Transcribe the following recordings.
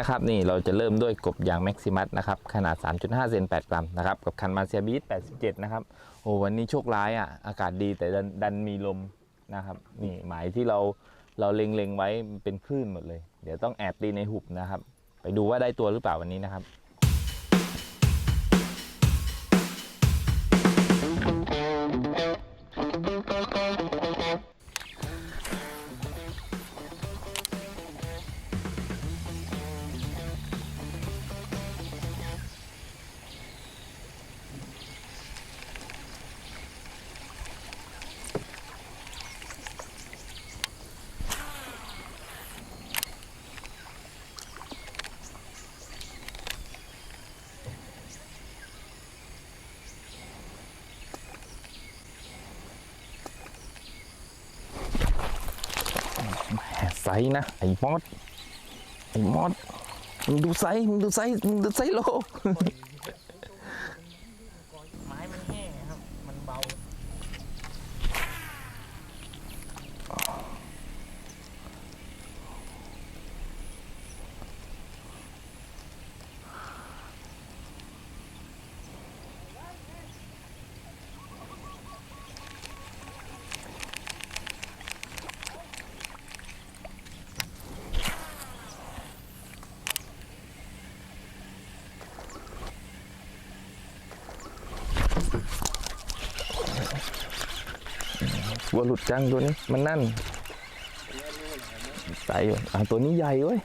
นะครับนี่เราจะเริ่มด้วยกบยางแม็กซิมัสนะครับขนาด 3.5 เซน8 กรัมนะครับกับคันมาเซียบีท87 นะครับโอ้วันนี้โชคร้ายอะอากาศดีแต่ดันดันมีลมนะครับนี่หมายที่เราเราเล็งๆไว้เป็นคลื่นหมดเลย เดี๋ยวต้องแอบตีในหุบนะครับ ไปดูว่าได้ตัวหรือเปล่าวันนี้นะครับ ส์นะไอ้มอสไอ้มอสมึงดูไซส์มึงดูไซส์มึงดูไซส์โล ไม้มันแห้งครับ มันเบา วัวหลุดจังตัวนี้ มันนั่นใส่อยู่อะตัวนี้ใหญ่เว้ย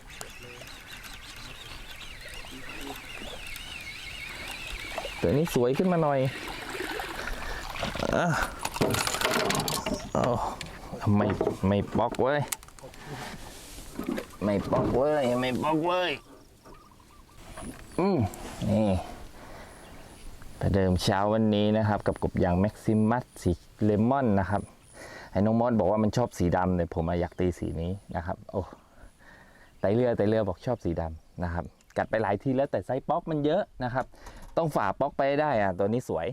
ตัวนี้สวยขึ้นมาหน่อยอะเอไม่ไม่ปอกเว้ยไม่ปอกเว้ยไม่ปอกเว้ยอืมนี่ประเดิมเช้าวันนี้นะครับ กับกบยางแม็กซิมัสสีเลมอนนะครับ ไอ้น้องมอสบอกว่ามันชอบสีดำแต่ยผมอยากตีสีนี้นะครับโอ้ไตเรือไตเรือบอกชอบสีดำนะครับ กัดไปหลายทีแล้วแต่ไซส์ป๊อกมันเยอะนะครับ ต้องฝ่าป๊อกไปได้อะตัวนี้สวย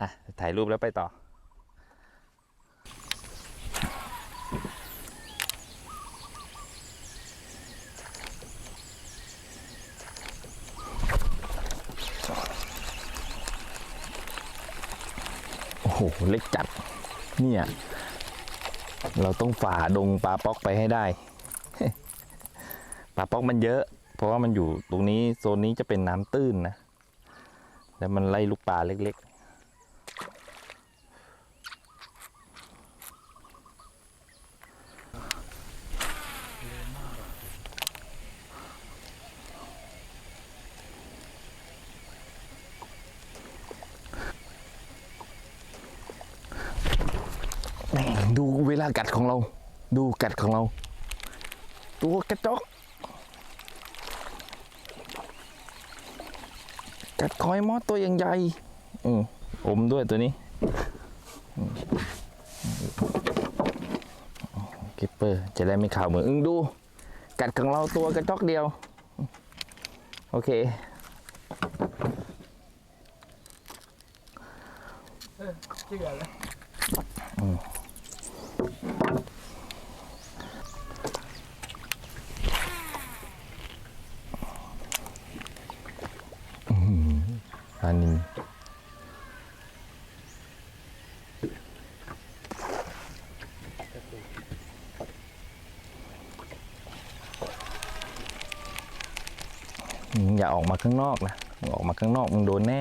อะถ่ายรูปแล้วไปต่อโอ้โหเล็กจัด เนี่ย เราต้องฝ่าดงปลาป๊อกไปให้ได้ ปลาป๊อกมันเยอะ เพราะว่ามันอยู่ตรงนี้โซนนี้จะเป็นน้ำตื้นนะ แล้วมันไล่ลูกปลาเล็ก ๆแม่งดูเว ลากัดของเรา ดูกัดของเรา ตัวกระจอกกัดคอยมอสตัวยังใหญ่อืมอมด้วยตัวนี้อืมกิปเปอร์จะได้ไม่ข่าวเหมือนอึ้งดู กัดของเราตัวกระจอกเดียว โอเคเออเชื่อแล้ว ปลานินมึง อย่าออกมาข้างนอกนะออกมาข้างนอกมึงโดนแน่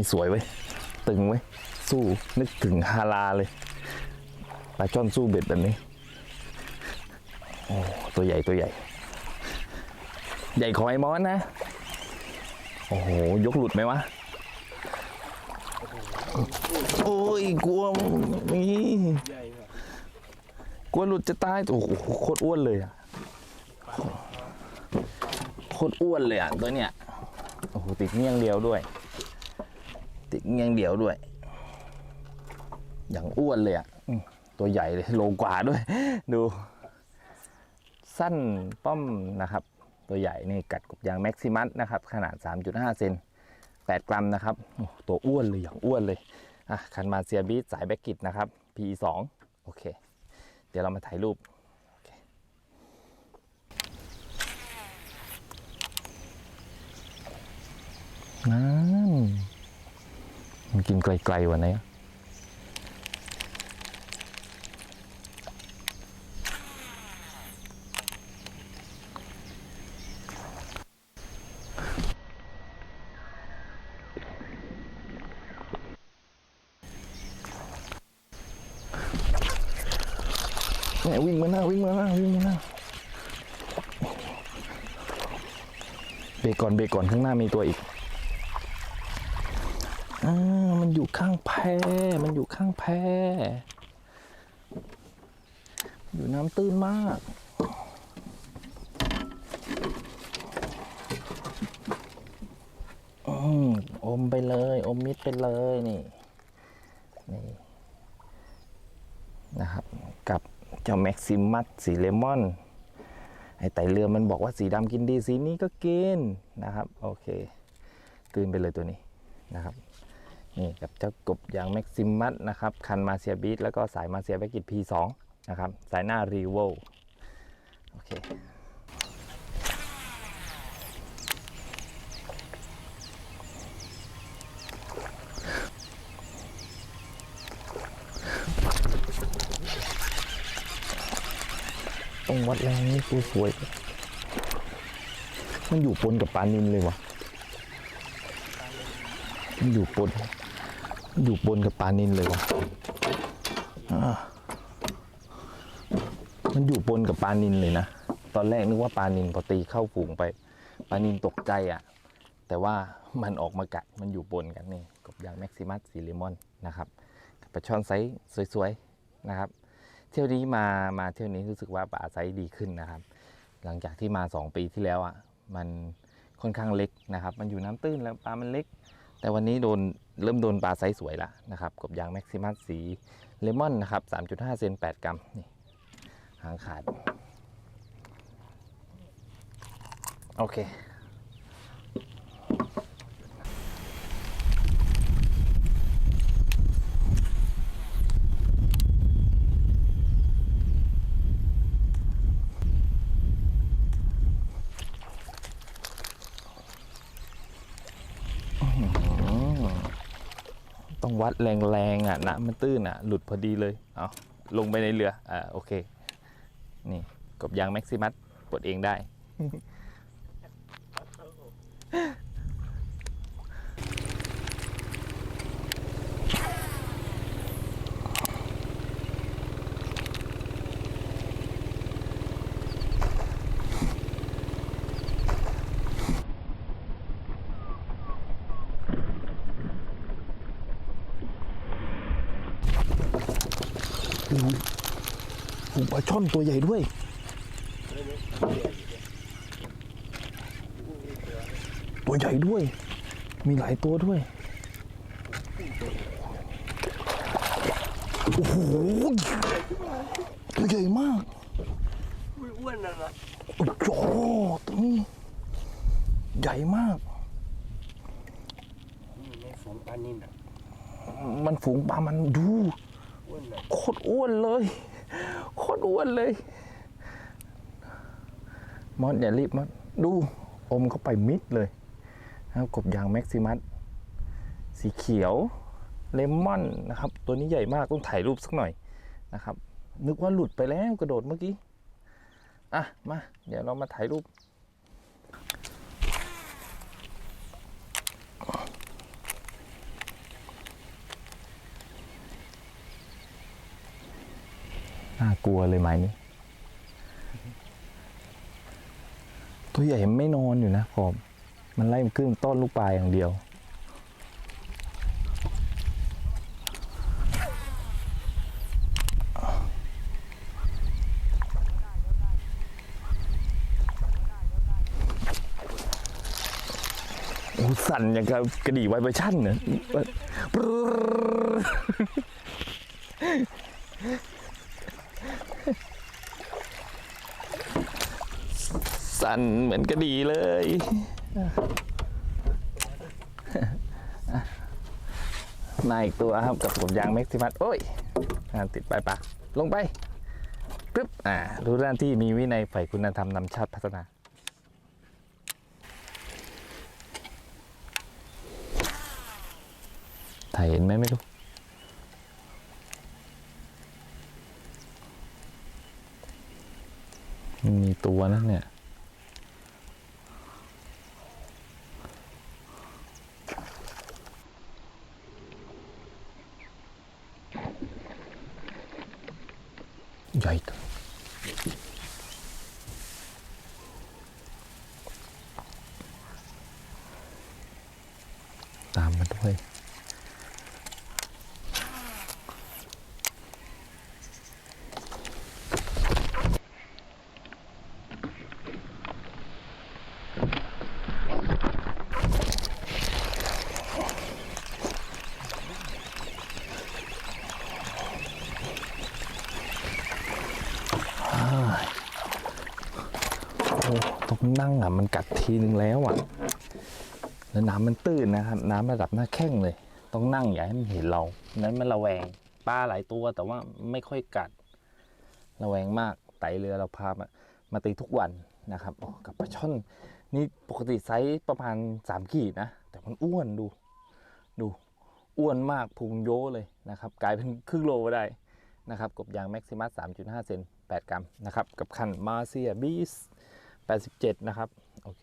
นี้สวยเว้ยตึงเว้ยสู้นึกถึงฮาราเลยปลาช่อนสู้เบ็ดแบบนี้โอ้ตัวใหญ่ตัวใหญ่ ใหญ่ของไอ้มอนนะ โอ้โห ยกหลุดไหมวะ โอ้ยกลัวนี่กลัวหลุดจะตาย โอ้โหโคตรอ้วนเลยอะโคตรอ้วนเลยอะตัวเนี้ย โอ้โห ติดเงี้ยงเดียวด้วย ติดเงี้ยงเดียวด้วย อย่างอ้วนเลยอะอืมตัวใหญ่เลยโลกว่าด้วย ดู สั้นป้อมนะครับ ตัวใหญ่นี่กัดกบยางแม็กซิมัสนะครับ ขนาด 3.5เซน8 กรัมนะครับโอ้ตัวอ้วนเลยอย่างอ้วนเลยอะคันมาเซียบีสายแบ็กกิตนะครับ P2 โอเค เดี๋ยวเรามาถ่ายรูปโอเคนั่น มันกินไกลๆกว่านี้เนี่ยวิ่งมาหน้าวิ่งมาหน้าวิ่งมาหน้าเบรกก่อนเบรกก่อนข้างหน้ามีตัวอีก อ่ามันอยู่ข้างแพมันอยู่ข้างแพอยู่น้ำตื้นมากอืมอมไปเลย อมมิดไปเลยนี่นี่นะครับ กับเจ้าแม็กซิมัสสีเลมอนไอไตเรือมันบอกว่าสีดำกินดีสีนี้ก็กินนะครับ โอเคตื่นไปเลยตัวนี้นะครับ นี่กับเจ้ากบยางแม็กซิมัสนะครับคันมาเซียบีทแล้วก็สายมาเซียแบกิต P2 นะครับสายหน้ารีโวโอเคต้องวัดแรงนี่ตัวสวย มันอยู่ปนกับปลานินเลยวะมันอยู่ปน อยู่ปนกับปลานินเลยวะอ่ามันอยู่ปนกับปลานินเลยนะ ตอนแรกนึกว่าปลานินพอตีเข้าฝูงไป ปลานินตกใจอะ่ะ แต่ว่ามันออกมากัด มันอยู่ปนกันนี่กบยางแม็กซิมัสสีเลมอนนะครับปลาช่อนไซส์สวยๆนะครับ เที่ยวนี้มามาเที่ยวนี้รู้สึกว่าปลาไซส์ดีขึ้นนะครับ หลังจากที่มา 2 ปีที่แล้วอะ มันค่อนข้างเล็กนะครับ มันอยู่น้ำตื้นแล้วปลามันเล็ก แต่วันนี้โดนเริ่มโดนปลาไซส์สวยละนะครับกบยางแม็กซิมัสสีเลมอนนะครับ 3.5 เซน 8 กรัมนี่หางขาด โอเค ต้องวัดแรงๆอะนะมันตื้นอะ หลุดพอดีเลย เอาลงไปในเรือ อ่า โอเค นี่กบยางแม็กซิมัสปลดเองได้ หโอ้โหปลาช่อนตัวใหญ่ด้วย ตัวใหญ่ด้วย มีหลายตัวด้วย โอ้โห ตัวใหญ่มากอ้วนๆนั่นนะโอ้โหตัวนี้ ใหญ่มากนี่ในฝูงปลานิ่นอะมันฝูงปลามันดูอ้วนเลย โคตรอ้วนเลยโคตรอ้วนเลย มอสอย่ารีบมอสดูอมเข้าไปมิดเลยนะครับกบยางแม็กซิมัสสีเขียวเลมอนนะครับ ตัวนี้ใหญ่มากต้องถ่ายรูปสักหน่อยนะครับ นึกว่าหลุดไปแล้วกระโดดเมื่อกี้ อะ มา เดี๋ยวเรามาถ่ายรูป กลัวเลยไหมนี่ตัวใหญ่ไม่นอนอยู่นะขอบมันไล่มันขึ้นต้นลูกปลายอย่างเดียว สั่นอย่างกับกระดี่ไวเบอร์ชั่นเนี่ยปรึ๊ดสั่ นเหมือนกระดีเลย มาอีกตัวครับกับผมยางแม็กซิมัสโอ้ยติดไปปะลงไปปึ๊บอ่ารู้ด้านที่มีวินัยฝ่ายคุณธรรมนำชาติพัฒนาถ่ายเห็นไหมไม่รู้มีตัวนั่นเนี่ย ใหญ่ตัวตามมาด้วย โอ้ต้อง นั่งอะมันกัดทีนึงแล้วอะแล้วน้ำมันตื้นนะครับ น้ำระดับหน้าแข้งเลย ต้องนั่งอย่าให้มันเห็นเรานั้นมันระแวงปลาหลายตัวแต่ว่าไม่ค่อยกัด ระแวงมากไตเรือเราพามามาตีทุกวันนะครับกับปลาช่อนนี่ปกติไซส์ประมาณสามขีดนะ แต่มันอ้วนดู ดูอ้วนมากพุงโยเลยนะครับ กลายเป็นครึ่งโลได้นะครับ กบยางแม็กซิมัส3.5 เซน8 กรัมนะครับ กับคันมาเซียบีส 87 นะครับ โอเค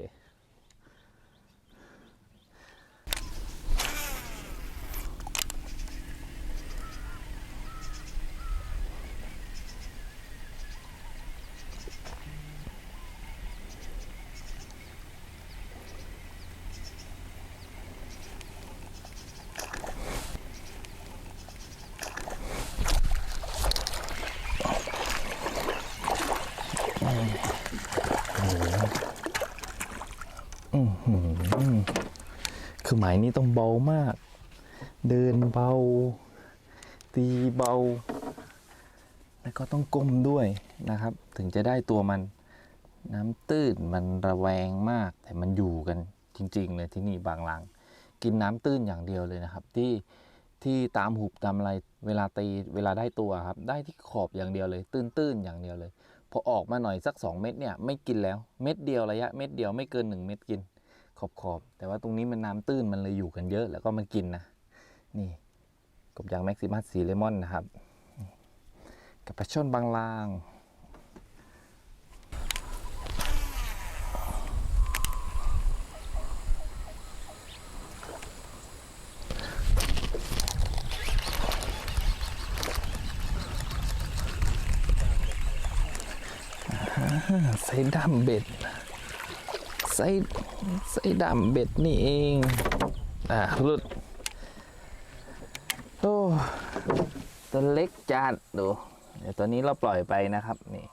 อือหือคือห มายนี้ต้องเบามาก เดินเบา ตีเบา แล้วก็ต้องก้มด้วยนะครับ ถึงจะได้ตัวมัน น้ำตื้นมันระแวงมาก แต่มันอยู่กันจริง ๆ เลยที่นี่บางหลัง กินน้ำตื้นอย่างเดียวเลยนะครับ ที่ที่ตามหุบตามอะไรเวลาตีเวลาได้ตัวครับ ได้ที่ขอบอย่างเดียวเลย ตื้นๆอย่างเดียวเลยพอออกมาหน่อยสัก 2 เม็ดเนี่ยไม่กินแล้วเม็ดเดียวระยะเม็ดเดียวไม่เกิน 1 เม็ดกิน ขอบขอบๆแต่ว่าตรงนี้มันน้ำตื้นมันเลยอยู่กันเยอะ แล้วก็มันกินนะ นี่กบยางแม็กซิมัสสีเลมอนนะครับ กับปลาช่อนบางลางใส่ดำเบ็ด ใส่ใส่ดำเบ็ดนี่เอง อะหลุด โอ้ตัวเล็กจัดดูเดี๋ยวตอนนี้เราปล่อยไปนะครับนี่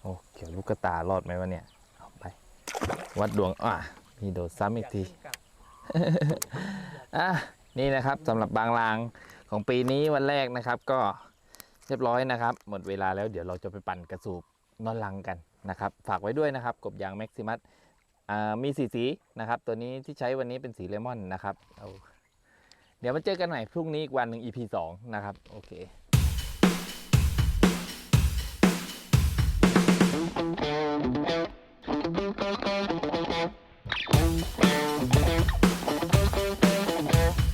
โอ้เกี่ยวลูกกระตารอดไหมวะเนี่ยเอาไป วัดดวงอะมีโดดซ้ำอีกทีอะนี่นะครับสำหรับบางรางของปีนี้วันแรกนะครับ ก็เรียบร้อยนะครับ หมดเวลาแล้วเดี๋ยวเราจะไปปั่นกระสูบนอนลังกันนะครับ ฝากไว้ด้วยนะครับ กบยางแม็กซิมัส มีสีสีนะครับ ตัวนี้ที่ใช้วันนี้เป็นสีเลมอนนะครับเดี๋ยวมาเจอกันใหม่พรุ่งนี้อีกวันหนึ่ง EP 2 นะครับ โอเค